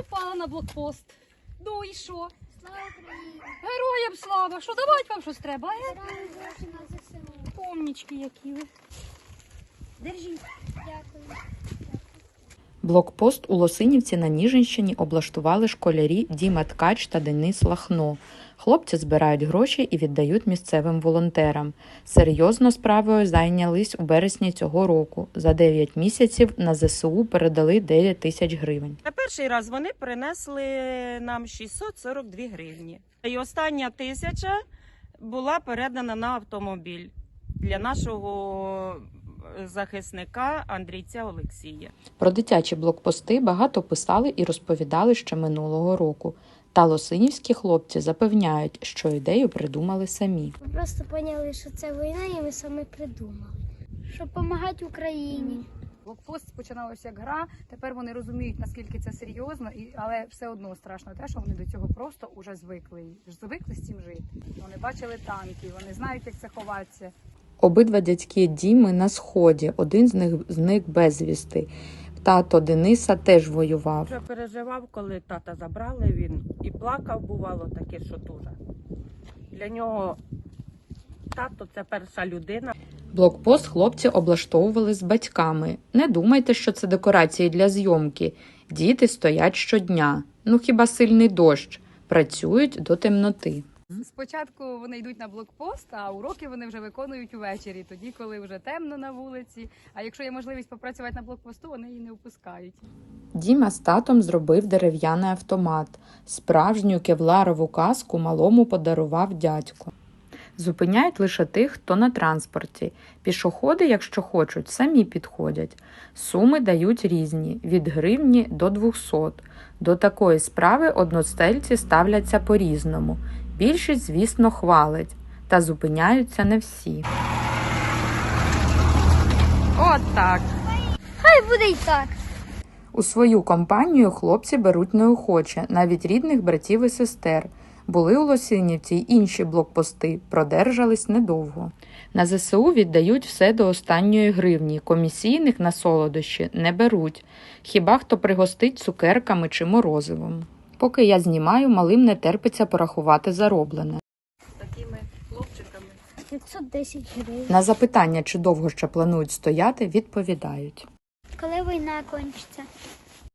Попала на блокпост. Ну і що? Слава Україні! Героям слава! Що давать вам щось треба? е? Помнічки які ви. Держіть. Дякую. Блокпост у Лосинівці на Ніжинщині облаштували школярі Діма Ткач та Денис Лахно. Хлопці збирають гроші і віддають місцевим волонтерам. Серйозно справою зайнялись у березні цього року. За 9 місяців на ЗСУ передали 9 тисяч гривень. На перший раз вони принесли нам 642 гривні. І остання тисяча була передана на автомобіль для нашого захисника Андрійця Олексія. Про дитячі блокпости багато писали і розповідали ще минулого року. Та лосинівські хлопці запевняють, що ідею придумали самі. Ми просто поняли, що це війна, і ми саме придумали. Щоб допомагати Україні. Блокпост починалося як гра. Тепер вони розуміють, наскільки це серйозно, і але все одно страшно те, що вони до цього просто уже звикли. Звикли з цим жити. Вони бачили танки, вони знають, як це ховатися. Обидва дядьки Діми на сході, один з них зник безвісти. Тато Дениса теж воював. Вже переживав, коли тата забрали він і плакав, бувало таке, що дуже. Для нього тато це перша людина. Блокпост хлопці облаштовували з батьками. Не думайте, що це декорації для зйомки. Діти стоять щодня. Ну хіба сильний дощ. Працюють до темноти. Спочатку вони йдуть на блокпост, а уроки вони вже виконують увечері, тоді, коли вже темно на вулиці. А якщо є можливість попрацювати на блокпосту, вони її не опускають. Діма з татом зробив дерев'яний автомат. Справжню кевларову каску малому подарував дядько. Зупиняють лише тих, хто на транспорті. Пішоходи, якщо хочуть, самі підходять. Суми дають різні від гривні до 200. До такої справи одностельці ставляться по-різному. Більшість, звісно, хвалить, та зупиняються не всі. От так. Хай буде й так. У свою компанію хлопці беруть неохоче, навіть рідних братів і сестер. Були у Лосинівці й інші блокпости, продержались недовго. На ЗСУ віддають все до останньої гривні, комісійних на солодощі не беруть, хіба хто пригостить цукерками чи морозивом. Поки я знімаю, малим не терпиться порахувати зароблене. Такими хлопчиками. 510 гривень. На запитання, чи довго ще планують стояти, відповідають. Коли війна кончиться?